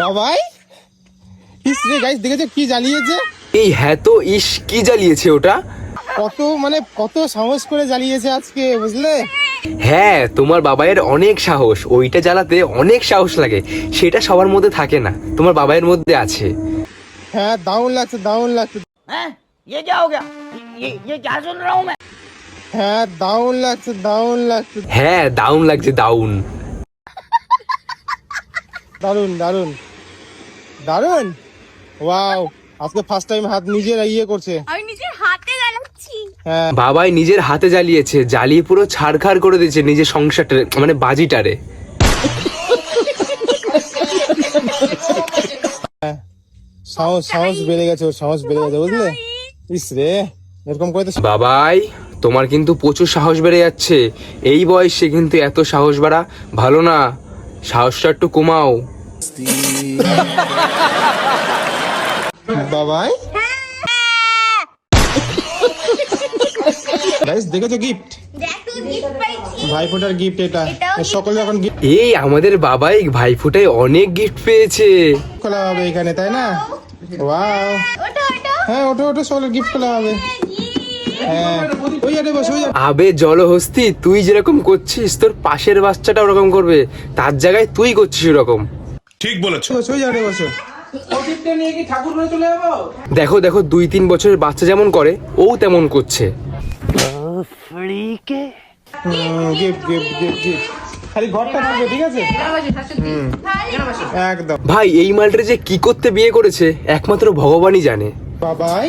বাবাই ইস রে গাইস দেখেছো কি জ্বালিয়েছে এই হ্যাঁ তো ইস কি জ্বালিয়েছে ওটা কত মানে কত সাহস করে জ্বালিয়েছে আজকে বুঝলে হ্যাঁ তোমার বাবাইয়ের অনেক সাহস ওইটা জ্বালাতে অনেক সাহস লাগে সেটা সবার মধ্যে থাকে না তোমার বাবাইয়ের মধ্যে আছে হ্যাঁ দাউন লাগছে দাউন লাগছে हैं ये क्या हो गया ये ये क्या सुन रहा हूँ मैं হ্যাঁ দাউন লাগছে দাউন লাগছে হ্যাঁ দাউন লাগছে দাউন দারুণ দারুণ দারুণ ওয়াও আজকে ফার্স্ট টাইম হাত নিজের ইয়ে করছে। আমি নিজের হাতে জ্বালাচ্ছি। হ্যাঁ। বাবাই নিজের হাতে জ্বালিয়েছে জ্বালিয়ে পুরো ছাড়খাড় করে দিয়েছে নিজের সংসারটা মানে বাজিটারে। সাহস সাহস বেড়ে গেছে ওর সাহস বেড়ে গেছে বুঝলে? ইস রে এরকম করে বাবাই তোমার কিন্তু প্রচুর সাহস বেড়ে যাচ্ছে। এই বয়সে কিন্তু এত সাহস বাড়া ভালো না। সাহসটা একটু কমাও। বাবাই? গাইস দেখেছ গিফট ভাইফোঁটার গিফট এটা। সকলে এখন গিফট এই আমাদের বাবাই ভাইফোঁটায় অনেক গিফট পেয়েছে। খোলা হবে এখানে তাই না? ওয়াও হ্যাঁ ওটা ওটা সকলে গিফট খোলা হবে। হ্যাঁ ওই আরে বস ওই আবে জলহস্তি তুই যেরকম করছিস তোর পাশের বাচ্চাটা ওরকম করবে তার জায়গায় তুই করছিস ওরকম। ঠিক বলেছ। দেখো দেখো দুই তিন বছরের বাচ্চা যেমন করে ও তেমন করছে। ভাই এই মালটা যে কি করতে বিয়ে করেছে একমাত্র ভগবানই জানে। বাবাই।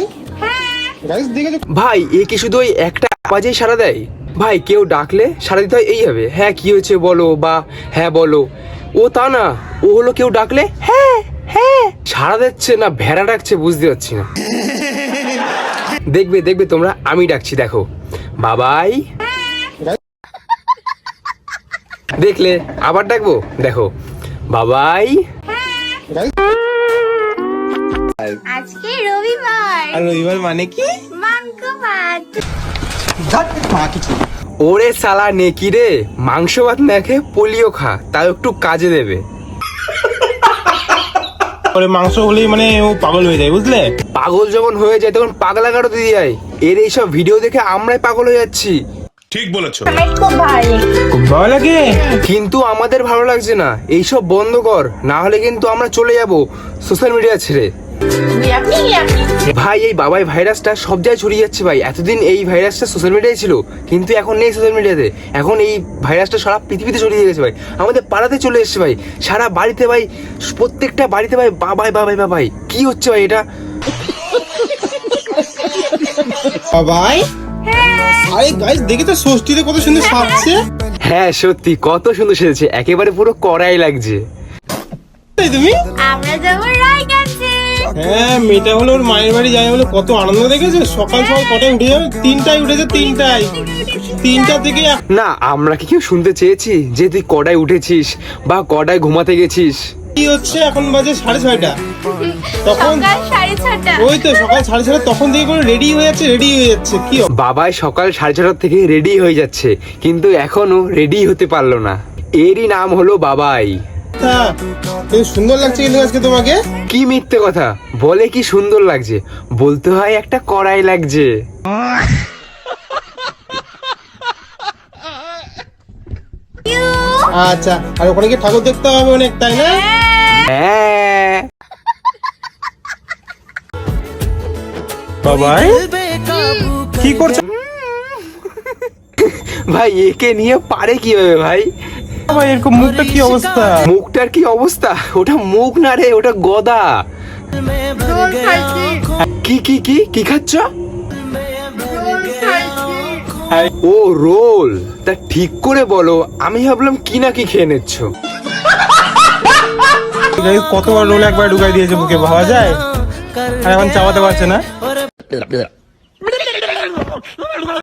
ভাই এ কি শুধু ওই একটা আওয়াজেই সারা দেয়? ভাই কেউ ডাকলে সারা দিতে হয় এই হবে। হ্যাঁ কি হয়েছে বলো বা হ্যাঁ বলো। ও তা না ও হলো কেউ ডাকলে হ্যাঁ হ্যাঁ সারা দিচ্ছে না ভেড়া ডাকছে বুঝতে পারছি না। দেখবে দেখবে তোমরা আমি ডাকছি দেখো। বাবাই। দেখলে আবার ডাকবো? দেখো। বাবাই। আজকে রবিবার। আর রবিবার মানে কি? মাংস ভাত। মা কিছু ওরে সালা নেকি রে মাংস ভাত না খেয়ে পোলিও খা তাও একটু কাজে দেবে। পরে মাংস হলেই মানে ও পাগল হয়ে যায় বুঝলে? পাগল যখন হয়ে যায় তখন পাগলা কাটো দিয়ে যায় এর এইসব ভিডিও দেখে আমরাই পাগল হয়ে যাচ্ছি। ঠিক বলেছ। খুব ভালো লাগে। কিন্তু আমাদের ভালো লাগছে না। এইসব বন্ধ কর না হলে কিন্তু আমরা চলে যাব। সোশ্যাল মিডিয়া ছেড়ে। ভাই এই বাবাই ভাইরাসটা সব জায়গায় ছড়িয়ে যাচ্ছে ভাই। এতদিন এই ভাইরাসটা সোশ্যাল মিডিয়ায় ছিল কিন্তু এখন নেই সোশ্যাল মিডিয়াতে এখন এই ভাইরাসটা সারা পৃথিবীতে ছড়িয়ে গেছে ভাই। আমাদের পাড়াতে চলে এসেছে ভাই। সারা বাড়িতে ভাই প্রত্যেকটা বাড়িতে ভাই বাবাই বাবাই বাবাই। কি হচ্ছে ভাই এটা? বাবাই? আরে গাইস দেখি তো ষষ্ঠীতে কত সুন্দর সাজছে। হ্যাঁ সত্যি কত সুন্দর সেজেছে। একেবারে পুরো কড়াই লাগছে। তুমি? আমরা যাব রায়গঞ্জে। হ্যাঁ মেয়েটা হলো ওর মায়ের বাড়ি যাই বলে কত আনন্দ দেখেছ? সকাল সকাল কটায় উঠে যাবে? তিনটায় উঠেছে তিনটায়। তিনটা থেকে না আমরা কি কেউ শুনতে চেয়েছি যে তুই কড়াই উঠেছিস বা কড়াই ঘুমাতে গেছিস? কি হচ্ছে এখন বাজে সাড়ে ছয়টা। তখন ছটা ওই তো সকাল সাড়ে ছটা তখন থেকে করে রেডি হয়ে যাচ্ছে রেডি হয়ে যাচ্ছে কি? বাবাই সকাল সাড়ে ছটার থেকে রেডি হয়ে যাচ্ছে কিন্তু এখনও রেডি হতে পারল না। এরই নাম হলো বাবাই। তা, এই সুন্দর লাগছে কিন্তু আজকে তোমাকে। কি মিথ্যে কথা? বলে কি সুন্দর লাগছে? বলতে হয় একটা কড়াই লাগছে। আচ্ছা আর ওখানে কি ঠাকুর দেখতে হবে অনেক তাই না? হ্যাঁ। বাবাই কি করছ? ভাই একে নিয়ে পারে কীভাবে ভাই? ভাই এরকম মুখটা কি অবস্থা? মুখটার কি অবস্থা? ওটা মুখ না রে ওটা গদা। কি কি কি কি খাচ্ছ? রোল ও রোল। তা ঠিক করে বলো আমি ভাবলাম কি না কি খেয়ে নিচ্ছ? কতবার রোল একবার ঢুকাই দিয়েছে বুকে ভাবা যায়? আর এখন চাপাতে পারছে না?